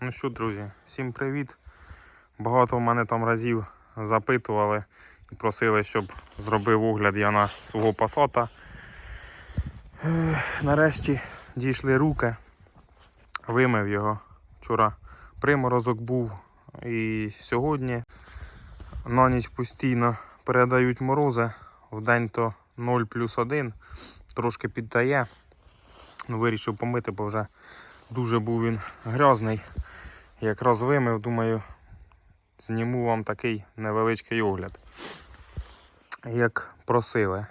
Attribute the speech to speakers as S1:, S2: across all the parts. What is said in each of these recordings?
S1: Ну що, друзі, всім привіт. Багато в мене там разів запитували і просили, щоб зробив огляд я на свого пасата. Нарешті дійшли руки, вимив його. Вчора приморозок був і сьогодні на ніч постійно передають морози. В день то 0 плюс 1, трошки піддає. Ну, вирішив помити, бо вже дуже був він грязний. Якраз вимив, думаю, зніму вам такий невеличкий огляд. Як просили.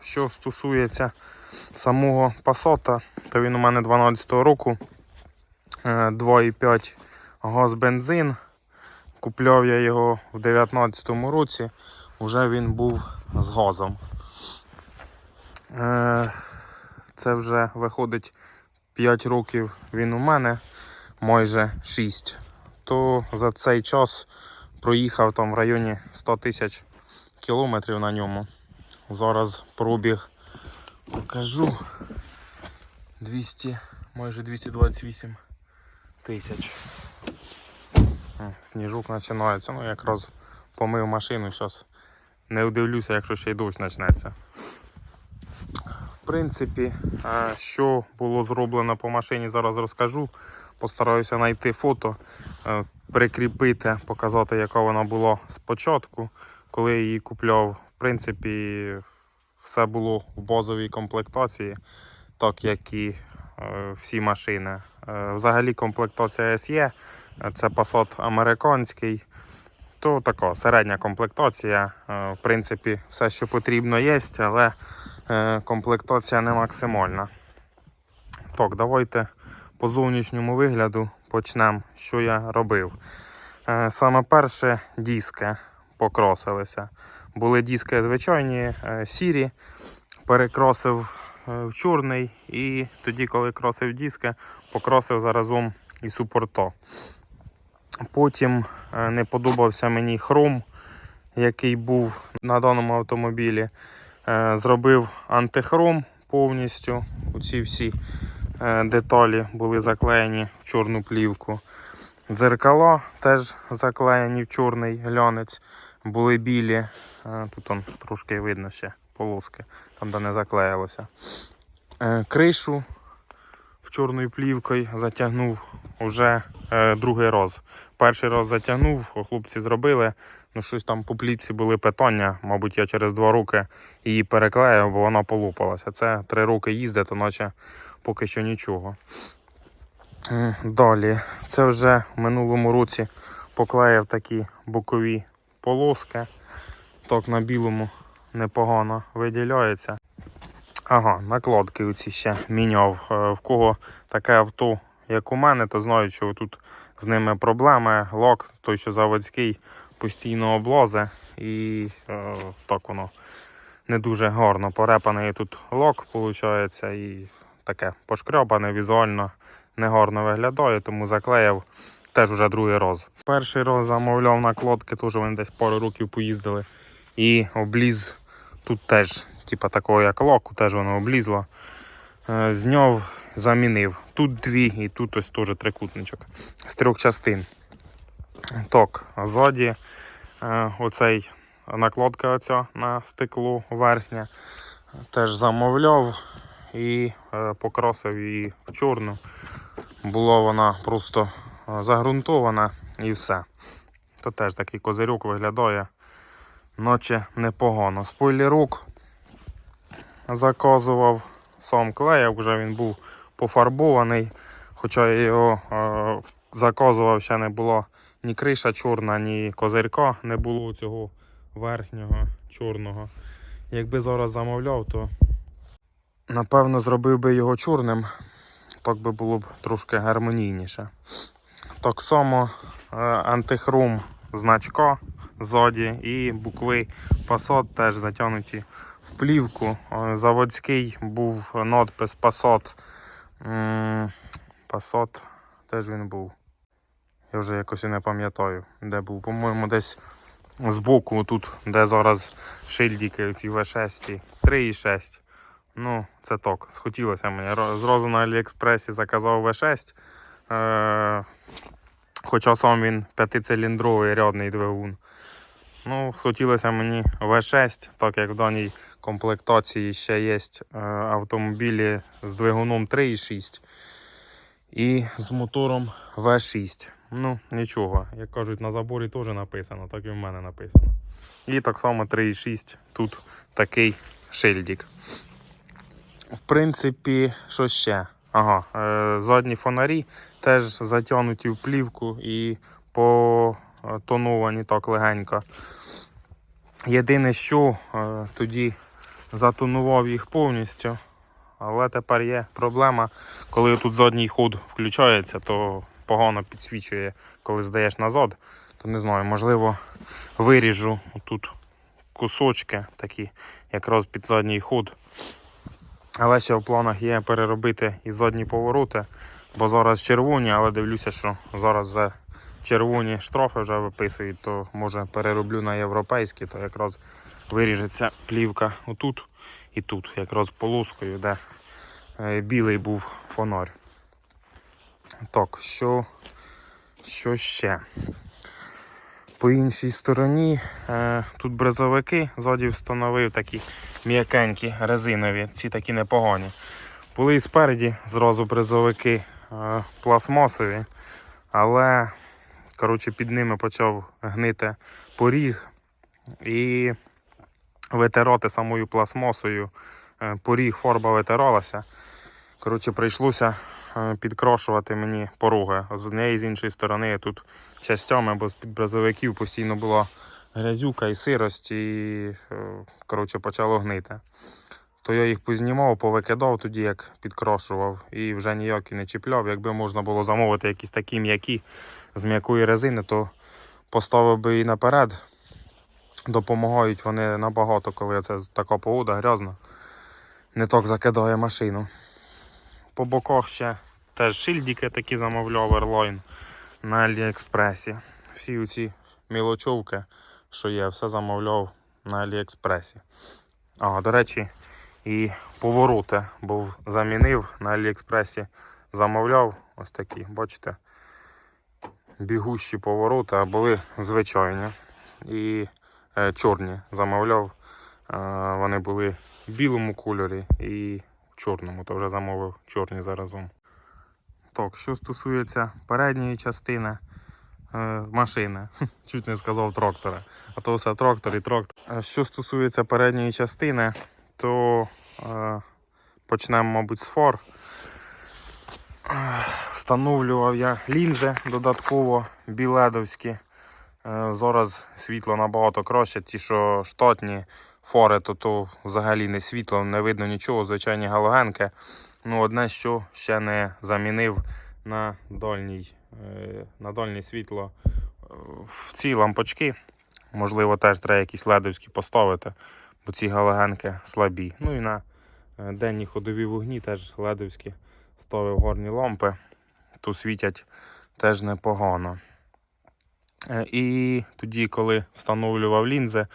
S1: Що стосується самого пасота, то він у мене 12-го року. Е, 2,5 газ бензин. Купляв я його в 19-му році, вже він був з газом. Е, Це вже виходить 5 років він у мене, майже 6. То за цей час проїхав там в районі 100 тисяч кілометрів на ньому. Зараз пробіг покажу 200, майже 228 тисяч. Сніжок починається. Ну якраз помив машину, зараз не удивлюся, якщо ще й дощ почнеться. В принципі, що було зроблено по машині, зараз розкажу. Постараюся знайти фото, е, прикріпити, показати, яка вона була спочатку, коли я її купляв. В принципі, все було в базовій комплектації, так як і е, всі машини. Е, Взагалі комплектація SE, це Passat американський. То така середня комплектація. В принципі, все, що потрібно, є, але комплектація не максимальна. Так, давайте по зовнішньому вигляду почнемо, що я робив. Е, Саме перше диски покрасилися. Були диски звичайні, е, сірі, перекрасив е, в чорний і тоді, коли красив диски, покрасив заразом і супорто. Потім не подобався мені хром, який був на даному автомобілі. Зробив антихром повністю. Оці всі деталі були заклеєні в чорну плівку. Дзеркала теж заклеєні в чорний глянець, були білі. Е, Тут он трошки видно ще полоски, там де не заклеїлося. Е, Кришу в чорною плівкою затягнув уже е, другий раз. Перший раз затягнув, хлопці зробили. Ну, щось там по плівці були питання. Мабуть, я через два роки її переклеїв, бо вона полупалася. Це три роки їздить, то наче поки що нічого. Далі, це вже в минулому році поклеїв такі бокові полоски. Так на білому непогано виділяється. Ага, накладки оці ще міняв. Е, В кого таке авто, як у мене, то знають, що тут з ними проблеми. Лак, той, що заводський, постійно облазе і е, так воно не дуже гарно. Порепаний тут лак, виходить, і таке пошкрябане візуально негарно виглядає, тому заклеїв теж уже другий раз. Перший раз замовляв накладки, теж вони десь пару років поїздили. І обліз тут теж, типа такого як лаку, теж воно облізло. Е, Зняв, замінив. Тут дві і тут ось теж трикутничок з трьох частин. Так, ззаді е, оцей накладка оця на стекло верхня. Теж замовляв і е, покрасив її в чорну. Була вона просто е, загрунтована і все. То теж такий козирюк виглядає, наче непогано. Спойлерок заказував сам клеїв, вже він був пофарбований. Хоча я його е, заказував, ще не було ні криша чорна, ні козирка, не було цього верхнього чорного. Якби зараз замовляв, то напевно зробив би його чорним, так би було б трошки гармонійніше. Так само е, антихром значка ззаді і букви Passat теж затягнуті в плівку. Е, Заводський був надпис. М, Passat теж він був. Я вже якось не пам'ятаю, де був. По-моєму, десь збоку, тут, де зараз шильдики, ці V6, 3,6. Ну, це так, схотілося мені. Зразу на Аліекспресі заказав V6. Е- Хоча сам він п'ятициліндровий рядний двигун. Ну, хотілося мені V6, так як в даній комплектації ще є е, автомобілі з двигуном 3,6 і з мотором V6. Ну, нічого, як кажуть, на заборі теж написано, так і в мене написано. І так само 3,6 тут такий шильдик. В принципі, що ще? Ага, е, задні фонарі теж затягнуті в плівку і потоновані так легенько. Єдине, що е, тоді затонував їх повністю. Але тепер є проблема, коли тут задній ход включається, то погано підсвічує, коли здаєш назад. То не знаю, можливо, виріжу тут кусочки такі, якраз під задній ход. Але ще в планах є переробити і задні повороти, бо зараз червоні, але дивлюся, що зараз за червоні штрафи вже виписують, то може перероблю на європейські, то якраз виріжеться плівка отут і тут, якраз полоскою, де е, білий був фонарь. Так, що, що ще? По іншій стороні е, тут брезовики ззаді встановив такі м'якенькі, резинові, ці такі непогані. Були і спереді зразу брезовики е, пластмасові, але коротше, під ними почав гнити поріг і витирати самою пластмасою. Е, Поріг фарба витиралася. Коротше, прийшлося підкрошувати мені пороги. З однієї і з іншої сторони тут частями, бо з-під брезовиків постійно була грязюка і сирость, і е, коротше, почало гнити. То я їх познімав, повикидав тоді, як підкрошував, і вже ніяк і не чіпляв. Якби можна було замовити якісь такі м'які з м'якої резини, то поставив би і наперед. Допомагають вони набагато, коли це така погода грязна. Не так закидає машину. По боках ще теж шильдики такі замовляв Airline на Аліекспресі. Всі ці мілочовки, що є, все замовляв на Аліекспресі. А, до речі, і повороти був замінив на Аліекспресі. Замовляв ось такі, бачите, бігущі повороти, а були звичайні. І е, чорні замовляв. Е, вони були в білому кольорі і чорному, то вже замовив чорні заразом. Так, що стосується передньої частини е, машини, чуть не сказав трактора, а то все трактор і трактор. Е, Що стосується передньої частини, то е, почнемо, мабуть, з фар. Встановлював я лінзи додатково біледовські. Е, Зараз світло набагато краще, ті, що штатні фори, то, то взагалі не світло, не видно нічого, звичайні галогенки. Ну, одне, що ще не замінив на дальній, е, на дальнє світло е, в ці лампочки. Можливо, теж треба якісь ледовські поставити, бо ці галогенки слабі. Ну і на е, денні ходові вогні теж ледовські ставив гарні лампи, то світять теж непогано. І тоді, коли встановлював лінзи,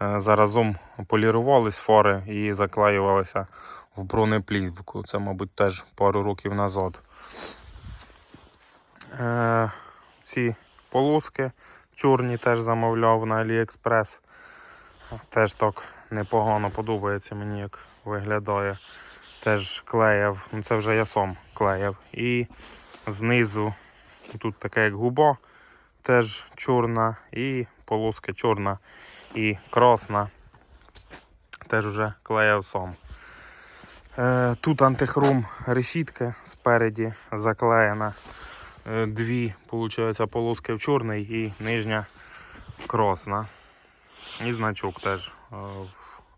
S1: заразом полірувались фари і заклеювалися в бронеплівку. Це, мабуть, теж пару років назад. Е, Ці полоски чорні теж замовляв на AliExpress. Теж так непогано подобається мені, як виглядає. Теж клеїв, ну це вже я сам клеїв. І знизу тут така як губа, теж чорна, і полоска чорна і красна. Теж вже клеїв. Е, Тут антихром решітки спереді заклеєна. Е, Дві, виходить, полоски в чорний і нижня красна. І значок теж е,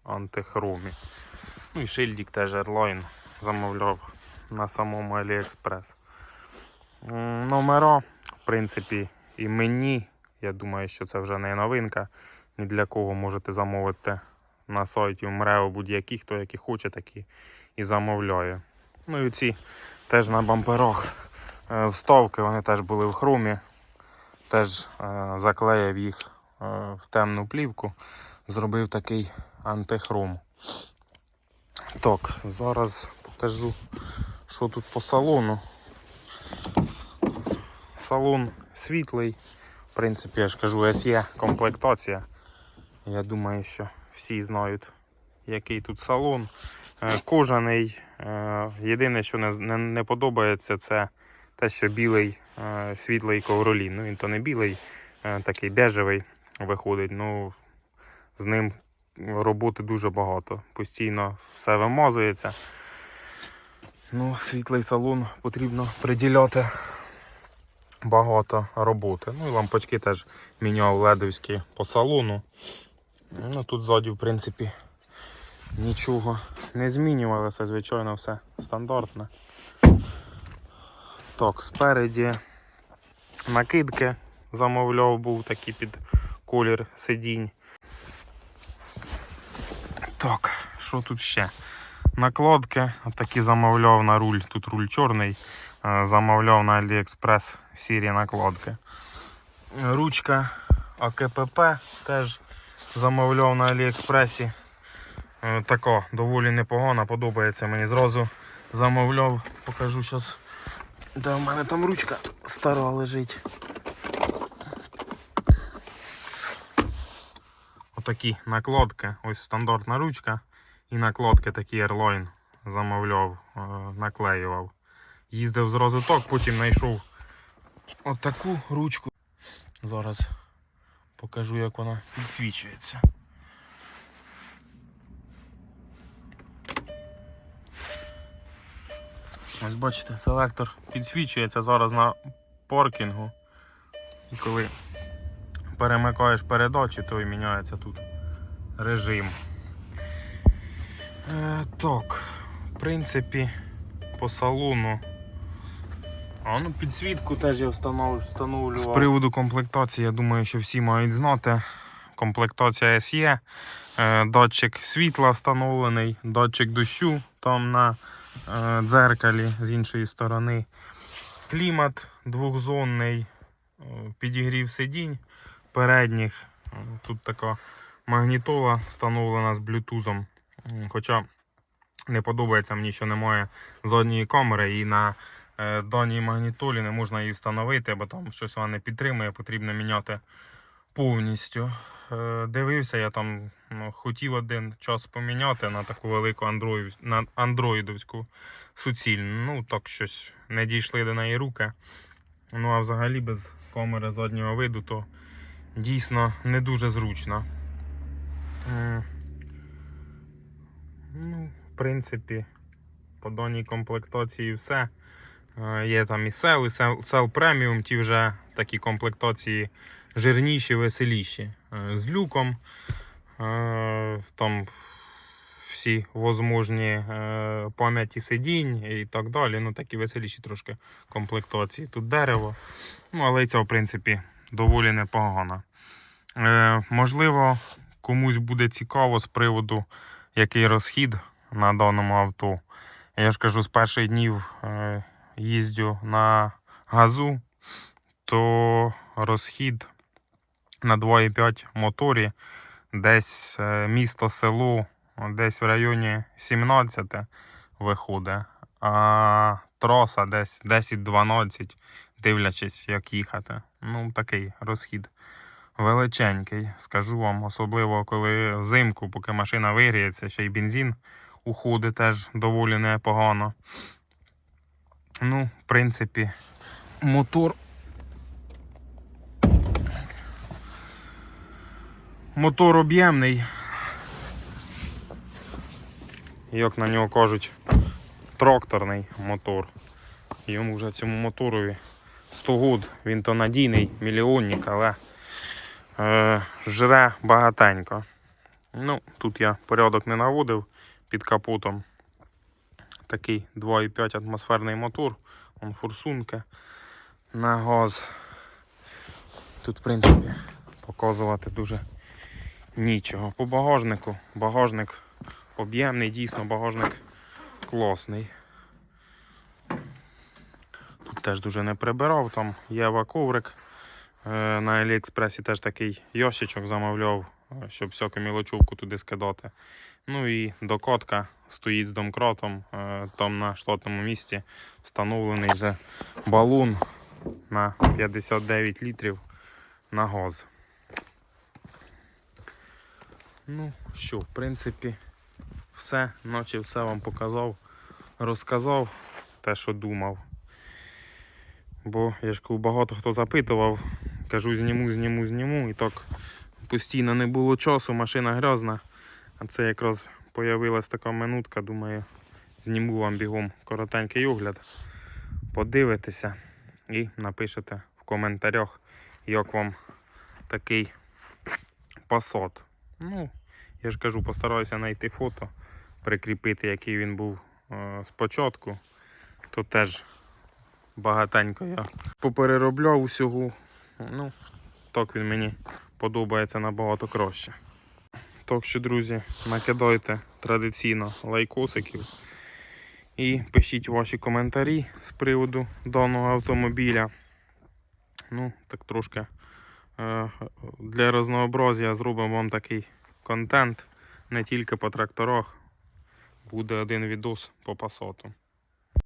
S1: в антихромі. Ну і шильдик теж Airline замовляв на самому AliExpress. Номера, в принципі, і мені, я думаю, що це вже не новинка. Ні для кого можете замовити на сайті у МРЕО будь-які, хто які хоче, такі і замовляє. Ну і ці теж на бамперах е, вставки, вони теж були в хромі. Теж е, заклеїв їх е, в темну плівку, зробив такий антихром. Так, зараз покажу, що тут по салону. Салон світлий. В принципі, я ж кажу, SE комплектація. Я думаю, що всі знають, який тут салон. Е, Кожаний. Е, Єдине, що не, не, подобається, це те, що білий е, світлий ковролін. Ну, він то не білий, такий бежевий виходить. Ну, з ним роботи дуже багато. Постійно все вимазується. Ну, світлий салон потрібно приділяти багато роботи. Ну і лампочки теж міняв ледовські по салону. Ну, тут ззаді, в принципі, нічого не змінювалося, звичайно, все стандартне. Так, спереді накидки замовляв, був такий під колір сидінь. Так, що тут ще? Накладки, такі замовляв на руль. Тут руль чорний. е, Замовляв на AliExpress сірі накладки. Ручка АКПП теж замовляв на Аліекспресі. Е, Така доволі непогана, подобається мені. Зразу замовляв, покажу зараз. Де в мене там ручка стара лежить. Отакі накладки, ось стандартна ручка і накладки такі Airline замовляв, е, наклеював. Їздив зразу так, потім знайшов отаку ручку. Зараз покажу, як вона підсвічується. Ось бачите, селектор підсвічується зараз на паркінгу. І коли перемикаєш передачі, то і міняється тут режим. Е, так, в принципі, по салону. А ну підсвітку теж я встанов- встановлював. З приводу комплектації, я думаю, що всі мають знати. Комплектація SE, е, датчик світла встановлений, датчик дощу там на е, дзеркалі з іншої сторони. Клімат двохзонний, е, підігрів сидінь передніх. Тут така магнітола встановлена з блютузом. Хоча не подобається мені, що немає задньої камери і на даній магнітолі не можна її встановити, бо там щось вона не підтримує, потрібно міняти повністю. Е, Дивився, я там ну, хотів один час поміняти на таку велику андроїд, на андроїдовську суцільну. Ну, так щось не дійшли до неї руки. Ну, а взагалі без камери заднього виду, то дійсно не дуже зручно. Ну, в принципі, по даній комплектації все. Е, Є там і сел, і сел, преміум, ті вже такі комплектації жирніші, веселіші. Е, З люком. е, Там всі возможні пам'яті сидінь і так далі. Ну, такі веселіші трошки комплектації. Тут дерево. Ну, але і це, в принципі, доволі непогано. Е, можливо, комусь буде цікаво з приводу, який розхід на даному авто. Я ж кажу, з перших днів їздю на газу, то розхід на 2,5 моторі десь е, місто село десь в районі 17 виходить, а траса десь 10-12, дивлячись, як їхати. Ну, такий розхід величенький, скажу вам, особливо коли взимку, поки машина вигріється, ще й бензин уходить теж доволі непогано. Ну, в принципі, мотор. Мотор об'ємний. Як на нього кажуть, тракторний мотор. Йому вже цьому моторові 100 год. Він то надійний мільйонник, але е, жре багатенько. Ну, тут я порядок не наводив під капотом. Такий 2,5 атмосферний мотор, он форсунки на газ. Тут, в принципі, показувати дуже нічого. По багажнику. Багажник об'ємний, дійсно, багажник класний. Тут теж дуже не прибирав, там Єва коврик. Е, На Аліекспресі теж такий ящичок замовляв, е, щоб всяку мілочовку туди скидати. Ну і докотка стоїть з домкратом. е, Там на штатному місці встановлений вже балон на 59 літрів на газ. Ну що, в принципі, все, наче все вам показав, розказав те, що думав. Бо я ж багато хто запитував, кажу, зніму, зніму, зніму. І так постійно не було часу, машина грязна. А це якраз появилась така минутка, думаю, зніму вам бігом коротенький огляд. Подивитеся і напишете в коментарях, як вам такий пасот. Ну, я ж кажу, постараюся знайти фото, прикріпити, який він був е, спочатку. То теж багатенько я попереробляв усього. Ну, так він мені подобається набагато краще. Так що, друзі, накидайте традиційно лайкосиків і пишіть ваші коментарі з приводу даного автомобіля. Ну, так трошки е, для разнообразія зробимо вам такий контент не тільки по тракторах. Буде один відос по пасоту.